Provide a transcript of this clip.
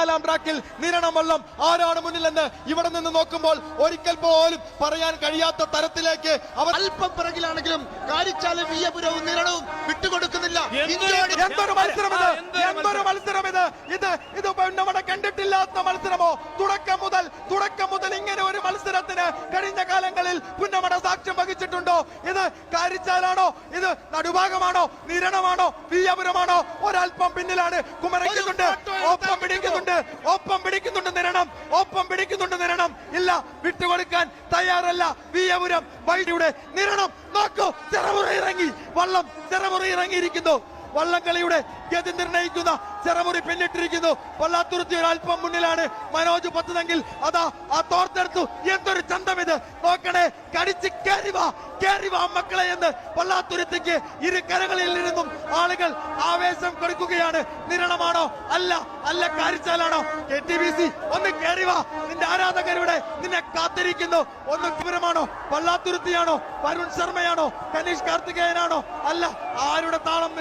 നാലാം ട്രാക്കിൽ നിരണം വള്ളം ആരാണ് മുന്നിലെന്ന് ഇവിടെ നിന്ന് നോക്കുമ്പോൾ ഒരിക്കൽ പോലും പറയാൻ കഴിയാത്ത തരത്തിലേക്ക് അവർ അല്പം പിറകിലാണെങ്കിലും കാരിച്ചാലും വിയപുരവും നിരണവും വിട്ടുകൊടുക്കുന്നില്ല. എന്തൊരു- മത്സരം ഇത് എന്തൊരു മത്സരം? ഇത് ഇത് ഇത് നമ്മുടെ കണ്ടിട്ടില്ലാത്ത മത്സരമോ? തുടക്കം മുതൽ തുടക്കം മുതൽ ഇങ്ങനെ ഒരു മത്സരത്തിന് കഴിഞ്ഞ കാലങ്ങളിൽ പുന്നമട സാക്ഷ്യം വഹിച്ചിട്ടുണ്ടോ? ഇത് കാരിച്ചാലാണോ? ഇത് നടുഭാഗമാണോ? നിരണമാണോ? വിയപുരമാണോ? ഒരല്പം പിന്നിലാണ് കുമരയ്ക്കുന്നുണ്ട് ഒപ്പം പിടിക്കുന്നുണ്ട്. ഒപ്പം പിടിക്കുന്നുണ്ട് നിരണം. ഒപ്പം പിടിക്കുന്നുണ്ട് നിരണം. ഇല്ല വിട്ടുകൊടുക്കാൻ തയ്യാറല്ല. വിയപുരം വൈഡിയുടെ നിരണം. നോക്കൂ ചെറുമുറി ഇറങ്ങി. വള്ളം ചെറുമുറി ഇറങ്ങിയിരിക്കുന്നു. വള്ളംകളിയുടെ ഗതി നിർണയിക്കുന്ന ചെറുമുറി പിന്നിട്ടിരിക്കുന്നു. വല്ലാത്തുരുത്തി അല്പം മുന്നിലാണ്. മനോജ് പത്തുതെങ്കിൽ അതാ ആ തോർത്തെടുത്തു. എന്തൊരു ചന്തം ഇത് നോക്കണേ കടിച്ച് കയറിവാ കയറിവാ മക്കളെ എന്ന് വല്ലാത്തുരുത്തിക്ക് ഇരു കരകളിൽ നിന്നും ആളുകൾ ആവേശം കൊടുക്കുകയാണ്. നിരണമാണോ? അല്ല അല്ല കാരിച്ചാലാണോ? കെ ടി ബി സി ഒന്ന് കേറി വാ. നിന്റെ ആരാധകരുടെ നിന്നെ കാത്തിരിക്കുന്നു. ഒന്ന് വിവരമാണോ പള്ളാത്തുരുത്തിയാണോ വരുൺ ശർമ്മയാണോ? കനീഷ് കാർത്തികേയനാണോ? അല്ല ആരുടെ താളം